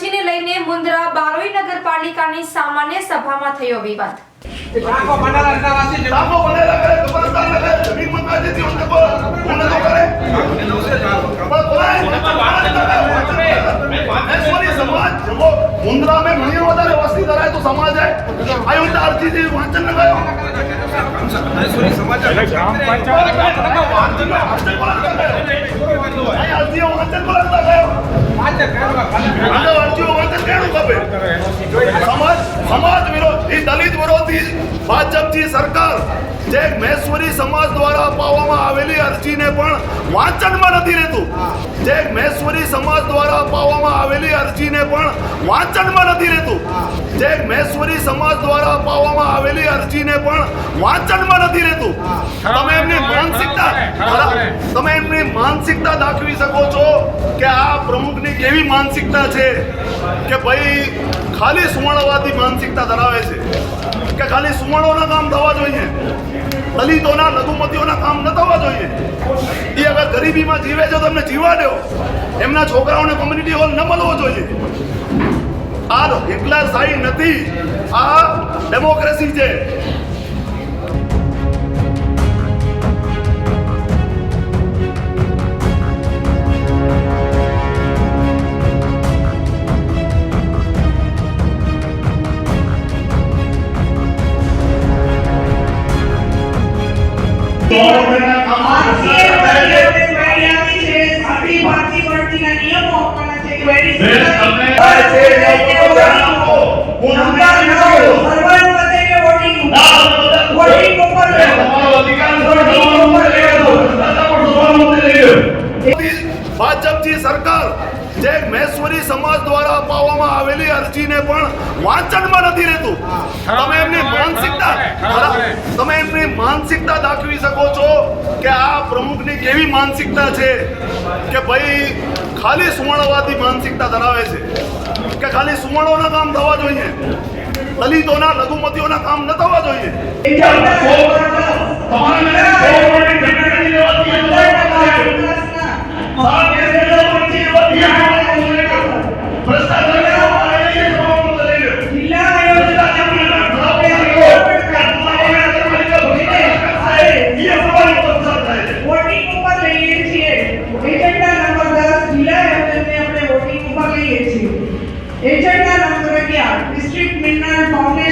અરજીને લઈને મુન્દ્રા બારોઈ નગરપાલિકાની સામાન્ય સભામાં થયો વિવાદ કરે મહેશ્વરી સમાજ. મુન્દ્રા મેં ઘણી વધારે વસ્તી ધરાય તો સમાજ હે આયો તો અરજીજી વાંચન ન ગયો મહેશ્વરી સમાજ ગ્રામ પંચાયત વાંચન વાંચન બોલતા આય અરજીઓ વાંચન બોલતા ગયો સમાજ વિરોધ. એ દલિત વિરોધી ભાજપની સરકાર જે મહેશ્વરી સમાજ દ્વારા અપાવવામાં આવેલી અરજીને પણ વાંચનમાં નથી રહેતું. જે મહેશ્વરી સમાજ દ્વારા અપાવવામાં આવેલી અરજીને પણ વાંચનમાં નથી રહેતું. જે મહેશ્વરી સમાજ દ્વારા અપાવવામાં આવેલી અરજીને પણ વાંચનમાં નથી રહેતું. તમે એમની માનસિકતા તમે એમની માનસિકતા દાખવી શકો છો કે આ પ્રમુખની કેવી માનસિકતા છે કે ભાઈ ખાલી સુવર્ણવાદી માનસિકતા ધરાવે છે. કે ખાલી સુવર્ણોના કામ થવા જોઈએ. દલિતોના, લઘુમતીઓના કામ ન થવા જોઈએ. એ અગર ગરીબીમાં જીવે છે તો જીવા દો. એમના છોકરાઓને કોમ્યુનિટી હોલ ન મળવો જોઈએ. આ હિટલર સાઈ નથી. આ ડેમોક્રેસી છે. ભાજપની સરકાર જે મહેશ્વરી સમાજ દ્વારા અપાવવામાં આવેલી અરજીને પણ વાંચનમાં નથી રહેતું. તમે એમની માનસિકતા તમે એમની માનસિકતા દાખવી શકો છો કે આ પ્રમુખની કેવી માનસિકતા છે કે ભાઈ ખાલી સુવર્ણવાદી માનસિકતા ધરાવે છે. કે ખાલી સુવર્ણોના કામ થવા જોઈએ. દલિતોના, લઘુમતીઓના કામ ન થવા જોઈએ. છીએ એજન્ડા નંબર 10 જિલ્લા એમએલએ આપણે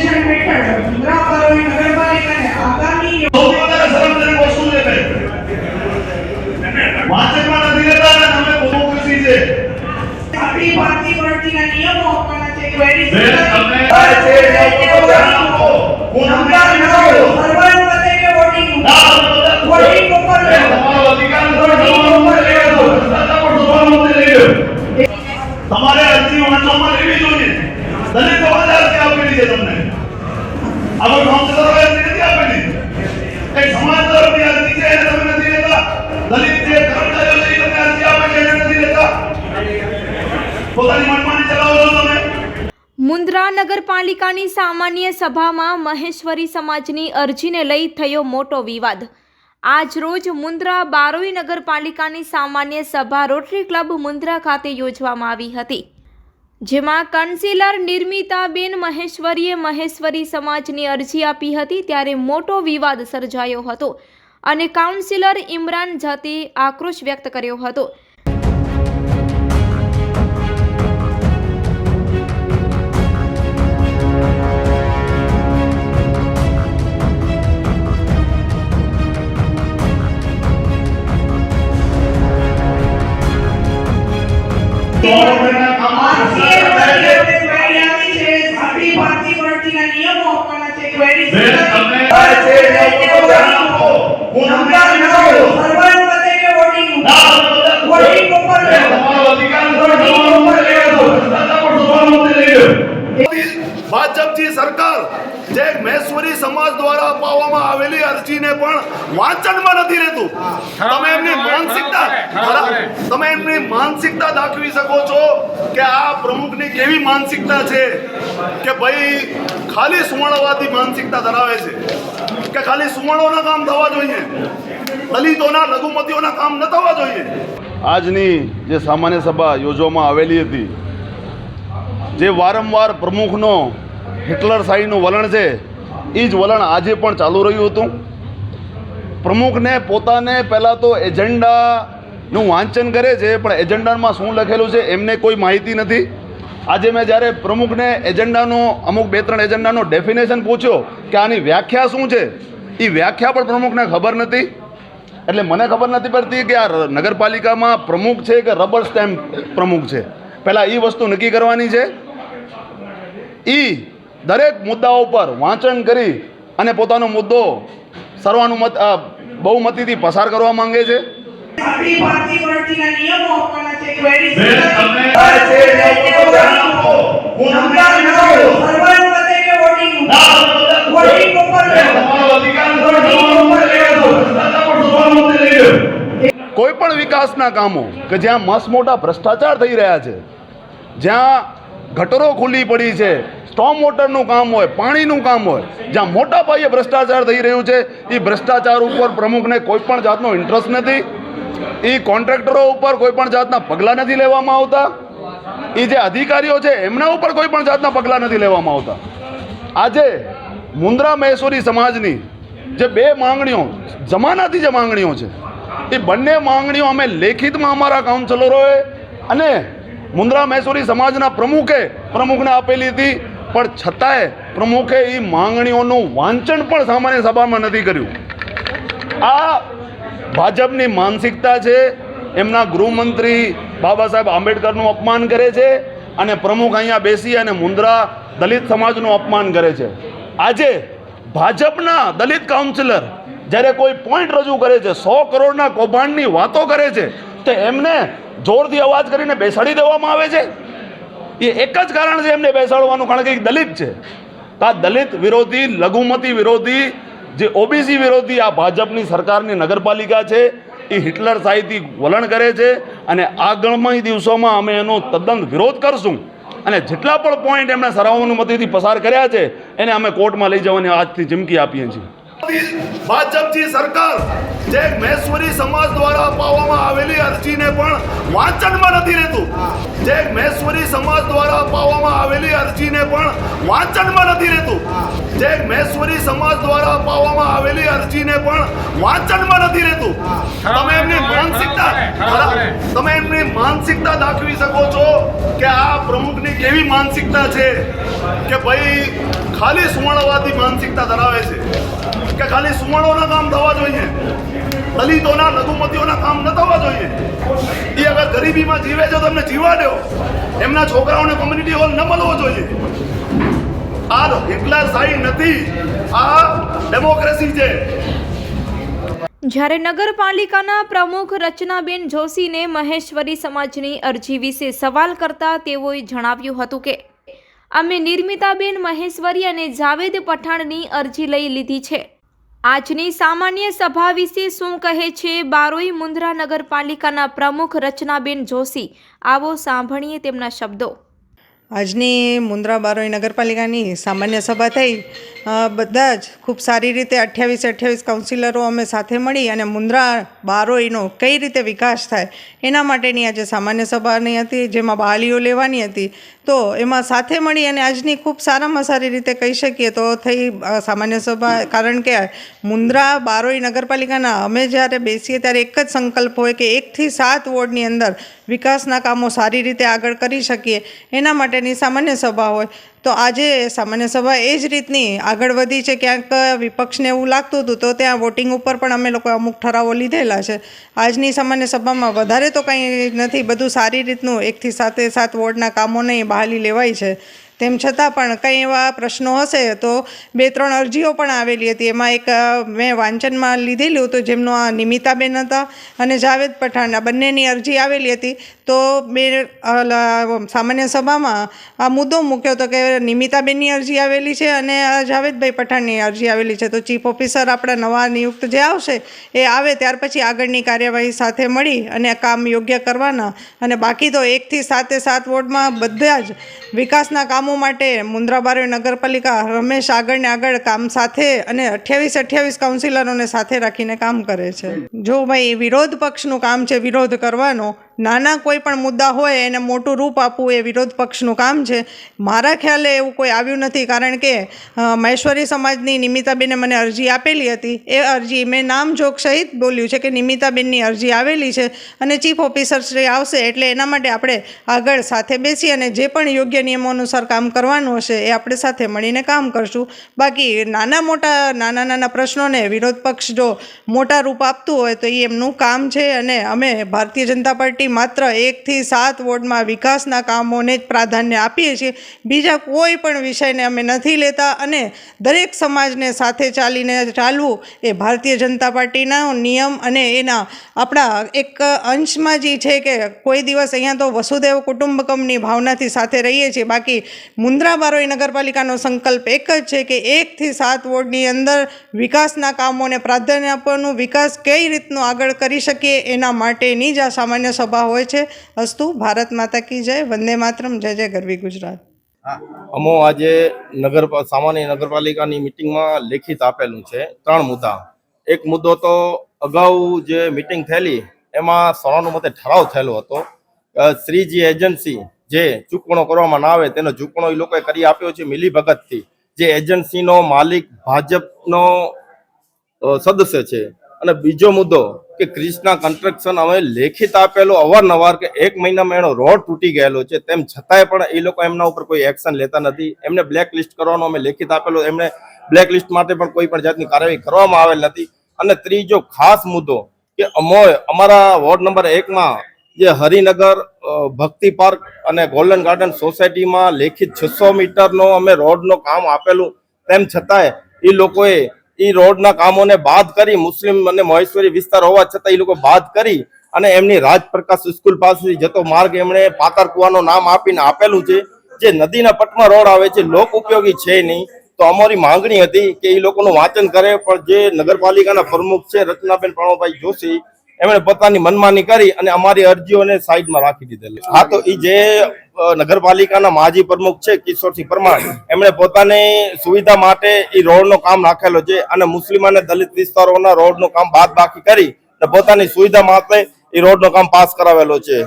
તમારે અરજી વાંચવામાં લેવી જોઈએ દલિત સમાજે અરજી આપેલી છે તમને આગળ કાઉન્સિલરોએ અરજી નથી આપેલી એક સમાજ તરફની અરજી છે એને તમે નથી લેતા દલિત જે કર્મચારીઓ છે એ તમને અરજી આપે છે એને નથી લેતા પોતાની મનમાની ચલાવો છો તમે મુન્દ્રા નગરપાલિકાની સામાન્ય સભામાં મહેશ્વરી સમાજની અરજીને લઈ થયો મોટો વિવાદ. આજ રોજ મુન્દ્રા બારોઈ નગરપાલિકાની સામાન્ય સભા રોટરી ક્લબ મુન્દ્રા ખાતે યોજવામાં આવી હતી. જેમાં કાઉન્સિલર નિર્મિતાબેન મહેશ્વરીએ મહેશ્વરી સમાજની અરજી આપી હતી ત્યારે મોટો વિવાદ સર્જાયો હતો અને કાઉન્સિલર ઇમરાન જાતે આક્રોશ વ્યક્ત કર્યો હતો. ભાજપની સરકાર જે મહેશ્વરી સમાજ દ્વારા અપાવવામાં આવેલી પણ વાંચનમાં નથી રહેતું. તમે એમની માનસિકતા તમે એમની માનસિકતા દાખવી શકો છો કે આ પ્રમુખની કેવી માનસિકતા છે કે ભાઈ ખાલી સુવર્ણવાદી માનસિકતા ધરાવે છે. કે ખાલી સુવર્ણોના કામ થવા જોઈએ. દલિતોના લઘુમતીઓના કામ ન થવા જોઈએ. આજની જે સામાન્ય સભા યોજવામાં આવેલી હતી જે વારંવાર પ્રમુખનો હિટલર શાહીનું વલણ છે એ જ વલણ આજે પણ ચાલુ રહ્યું હતું. પ્રમુખને પોતાને પહેલાં તો એજન્ડાનું વાંચન કરે છે, પણ એજન્ડામાં શું લખેલું છે એમને કોઈ માહિતી નથી. આજે મેં જ્યારે પ્રમુખને એજન્ડાનો, અમુક બે ત્રણ એજન્ડાનો ડેફિનેશન પૂછ્યો કે આની વ્યાખ્યા શું છે, એ વ્યાખ્યા પણ પ્રમુખને ખબર નથી. એટલે મને ખબર નથી પડતી કે આ નગરપાલિકામાં પ્રમુખ છે કે રબર સ્ટેમ્પ પ્રમુખ છે. પહેલાં એ વસ્તુ નક્કી કરવાની છે. એ દરેક મુદ્દાઓ પર વાંચન કરી અને પોતાનો મુદ્દો સર્વાનુમત બહુમતીથી પસાર કરવા માંગે છે. કોઈ પણ વિકાસના કામો કે જ્યાં મસ મોટા ભ્રષ્ટાચાર થઈ રહ્યા છે જ્યાં ગટરો ખુલ્લી પડી છે સ્ટોમ વોટરનું કામ હોય, પાણીનું કામ હોય. જ્યાં મોટા પાયે ભ્રષ્ટાચાર થઈ રહ્યું છે એ ભ્રષ્ટાચાર ઉપર પ્રમુખને કોઈ પણ જાતનો ઇન્ટરેસ્ટ નથી. એ કોન્ટ્રાક્ટરો ઉપર કોઈ પણ જાતના પગલાં નથી લેવામાં આવતા. એ જે અધિકારીઓ છે, એમના ઉપર કોઈ પણ જાતના પગલાં નથી લેવામાં આવતા. આજે મુન્દ્રા મહેસૂરી સમાજની જે બે માંગણીઓ, જમાનાથી જે માંગણીઓ છે એ બંને માંગણીઓ અમે લેખિતમાં અમારા કાઉન્સિલરોએ અને મુન્દ્રા મહેશ્વરી સમાજના પ્રમુખે પ્રમુખને આપેલી હતી. પણ છતાંય પ્રમુખે એ માંગણીઓનું વાંચન પણ સામાન્ય સભામાં નથી કર્યું. આ ભાજપની માનસિકતા છે, એમના ગૃહમંત્રી બાબા સાહેબ આંબેડકરનું અપમાન કરે છે અને પ્રમુખ અહીંયા બેસી અને મુન્દ્રા દલિત સમાજનું અપમાન કરે છે. આજે ભાજપના દલિત કાઉન્સિલર જ્યારે કોઈ પોઈન્ટ રજૂ કરે છે, સો કરોડના કૌભાંડની વાતો કરે છે, તો એમને જોરથી અવાજ કરીને બેસાડી દેવામાં આવે છે. એ એક જ કારણ છે એમને બેસાડવાનું, કારણ કે દલિત છે. તો આ દલિત વિરોધી, લઘુમતી વિરોધી, જે ઓબીસી વિરોધી આ ભાજપની સરકારની નગરપાલિકા છે, એ હિટલર સાહિત્ય વલણ કરે છે અને આગળમાં દિવસોમાં અમે એનો તદ્દન વિરોધ કરશું. અને જેટલા પણ પોઈન્ટ એમણે સર્વાનુમતિથી પસાર કર્યા છે, એને અમે કોર્ટમાં લઈ જવાની આજથી ચીમકી આપીએ છીએ. ભાજપની સરકાર જે મહેશ્વરી સમાજ દ્વારા અપાવવામાં આવેલી અરજીને પણ વાંચનમાં નથી રહેતું. જે મહેશ્વરી સમાજ દ્વારા અપાવવામાં આવેલી અરજીને પણ વાંચનમાં નથી રહેતું. જે મહેશ્વરી સમાજ દ્વારા અપાવવામાં આવેલી અરજીને પણ વાંચનમાં નથી રહેતું. તમે એમની માનસિકતા તમે એમની માનસિકતા દાખવી શકો છો કે આ પ્રમુખની કેવી માનસિકતા છે કે ભાઈ ખાલી સુવર્ણવાદી માનસિકતા ધરાવે છે. કે ખાલી સુવર્ણોના કામ થવા જોઈએ. દલિતોના, લઘુમતીઓના કામ ન થવા જોઈએ. એ અગર ગરીબીમાં જીવે છે તો એમને જીવા દો. એમના છોકરાઓને કોમ્યુનિટી હોલ ન મળવો જોઈએ. આ હિટલર શાહી નથી. આ ડેમોક્રેસી છે. જ્યારે નગરપાલિકાના પ્રમુખ રચનાબેન જોશીને મહેશ્વરી સમાજની અરજી વિશે સવાલ કરતા તેઓએ જણાવ્યું હતું કે, અમે નિર્મિતાબેન મહેશ્વરી અને જાવેદ પઠાણની અરજી લઈ લીધી છે. આજની સામાન્ય સભા વિશે શું કહે છે બારોઈ મુન્દ્રા નગરપાલિકાના પ્રમુખ રચનાબેન જોશી? આવો સાંભળીએ તેમના શબ્દો. આજની મુન્દ્રા બારોઈ નગરપાલિકાની સામાન્ય સભા થઈ. બધા જ ખૂબ સારી રીતે અઠ્યાવીસ અઠ્યાવીસ કાઉન્સિલરો અમે સાથે મળી અને મુન્દ્રા બારોઈનો કઈ રીતે વિકાસ થાય એના માટેની આજે સામાન્ય સભાની હતી, જેમાં બહાલીઓ લેવાની હતી. તો એમાં સાથે મળી અને આજની ખૂબ સારામાં સારી રીતે કહી શકીએ તો થઈ સામાન્ય સભા. કારણ કે મુન્દ્રા બારોઈ નગરપાલિકાના અમે જ્યારે બેસીએ ત્યારે એક જ સંકલ્પ હોય કે એકથી સાત વોર્ડની અંદર વિકાસના કામો સારી રીતે આગળ કરી શકીએ. એના માટેની સામાન્ય સભા હોય. તો આજે સામાન્ય સભા એ જ રીતની આગળ વધી છે. ક્યાંક વિપક્ષને એવું લાગતું હતું તો ત્યાં વોટિંગ ઉપર પણ અમે લોકો અમુક ઠરાવો લીધેલા છે. આજની સામાન્ય સભામાં વધારે તો કંઈ નથી. બધું સારી રીતનું એકથી સાતે સાત વોર્ડના કામોને બહાલી લેવાય છે. તેમ છતાં પણ કંઈ એવા પ્રશ્નો હશે તો બે ત્રણ અરજીઓ પણ આવેલી હતી. એમાં એક મેં વાંચનમાં લીધેલું હતું, જેમનું આ નિમિતાબેન હતા અને જાવેદ પઠાણ, આ બંનેની અરજી આવેલી હતી. તો બે સામાન્ય સભામાં આ મુદ્દો મૂક્યો હતો કે નિમિતાબેનની અરજી આવેલી છે અને આ જાવેદભાઈ પઠાણની અરજી આવેલી છે. તો ચીફ ઓફિસર આપણા નવા નિયુક્ત જે આવશે એ આવે ત્યાર પછી આગળની કાર્યવાહી સાથે મળી અને કામ યોગ્ય કરવાના. અને બાકી તો એકથી સાતે સાત વોર્ડમાં બધા જ વિકાસના કામો માટે મુન્દ્રા બારોઈ નગરપાલિકા રમેશ આગળ ને આગળ કામ સાથે અને અઠ્યાવીસ અઠ્યાવીસ કાઉન્સિલરોને સાથે રાખીને કામ કરે છે. જો ભાઈ વિરોધ પક્ષનું કામ છે, વિરોધ કરવાનો નાના કોઈ પણ મુદ્દા હોય એને મોટું રૂપ આપવું એ વિરોધ પક્ષનું કામ છે. મારા ખ્યાલે એવું કોઈ આવ્યું નથી કારણ કે મહેશ્વરી સમાજની નિમિતાબેને મને અરજી આપેલી હતી. એ અરજી મેં નામ જોગ સહિત બોલ્યું છે કે નિમિતાબેનની અરજી આવેલી છે અને ચીફ ઓફિસર શ્રી આવશે એટલે એના માટે આપણે આગળ સાથે બેસી અને જે પણ યોગ્ય નિયમો અનુસાર કામ કરવાનું હશે એ આપણે સાથે મળીને કામ કરશું. બાકી નાના મોટા, નાના નાના પ્રશ્નોને વિરોધ પક્ષ જો મોટા રૂપ આપતું હોય તો એ એમનું કામ છે અને અમે ભારતીય જનતા પાર્ટી માત્ર એકથી સાત વોર્ડમાં વિકાસના કામોને જ પ્રાધાન્ય આપીએ છીએ. બીજા કોઈ પણ વિષયને અમે નથી લેતા અને દરેક સમાજને સાથે ચાલીને ચાલવું એ ભારતીય જનતા પાર્ટીના નિયમ અને એના આપણા એક અંશમાં જે છે કે કોઈ દિવસ અહીંયા તો વસુદેવ કુટુંબકમની ભાવનાથી સાથે રહીએ છીએ. બાકી મુન્દ્રા બારોઈ નગરપાલિકાનો સંકલ્પ એક જ છે કે એકથી સાત વોર્ડની અંદર વિકાસના કામોને પ્રાધાન્ય આપવાનું, વિકાસ કઈ રીતનું આગળ કરી શકીએ એના માટેની જ આ સામાન્ય સભા હોય છે. અસ્તુ, ભારત માતા કી જય, વંદે માતરમ, જય જય ગરવી ગુજરાત. અમો આજે નગર સામાન્ય નગરપાલિકાની મિટિંગમાં લેખિત આપેલું છે ત્રણ મુદ્દા. એક મુદ્દો તો અગાઉ જે મિટિંગ થયેલી, એમાં સર્વાનુમતે ઠરાવ થયેલો હતો. શ્રીજી એજન્સી જે ચૂકવણો કરવામાં ના આવે, તેનો ચૂકવણો એ લોકોએ કરી આપ્યો છે મિલીભગતથી. જે એજન્સીનો માલિક ભાજપનો સદસ્ય છે. અને બીજો મુદ્દો કે ક્રિષ્ના કન્સ્ટ્રક્શન અમે લેખિત આપેલો અવારનવાર કે એક મહિનામાં એનો રોડ તૂટી ગયેલો છે, તેમ છતાંય પણ એ લોકો એમના ઉપર કોઈ એક્શન લેતા નથી. એમને બ્લેક લિસ્ટ કરવાનો અમે લેખિત આપેલો, એમને બ્લેક લિસ્ટ માટે પણ કોઈ પણ જાતની કાર્યવાહી કરવામાં આવેલ નથી. અને ત્રીજો ખાસ મુદ્દો કે અમોય, અમારા વોર્ડ નંબર એકમાં જે હરિનગર ભક્તિ પાર્ક અને ગોલ્ડન ગાર્ડન સોસાયટીમાં લેખિત છસો મીટરનો અમે રોડનો કામ આપેલું. તેમ છતાંય એ લોકોએ એ રોડના કામોને બાદ કરી મુસ્લિમ અને મહેશ્વરી વિસ્તાર હોવા છતાં એ લોકો બાદ કરી અને એમની રાજપ્રકાશ સ્કૂલ પાસેથી જતો માર્ગ એમણે પાતાર કુવાનું નામ આપીને આપેલું છે. જે નદીના પટમાં રોડ આવે છે, લોક ઉપયોગી છે નહીં. તો અમારી માંગણી હતી કે એ લોકોનું વાંચન કરે, પણ જે નગરપાલિકાના પ્રમુખ છે રચનાબેન પ્રણવભાઈ જોશી એમણે પોતાની મનમાની કરી અને અમારી અરજીઓને સાઈડમાં રાખી દીધેલી. હા, તો એ જે નગરપાલિકાના માજી પ્રમુખ છે, કિશોરસિંહ પરમાર, એમણે પોતાની સુવિધા માટે એ રોડનો કામ રાખેલો છે અને મુસ્લિમ અને દલિત વિસ્તારોના રોડનું કામ બાદ બાકી કરી પોતાની સુવિધા માટે એ રોડનો કામ પાસ કરાવેલો છે.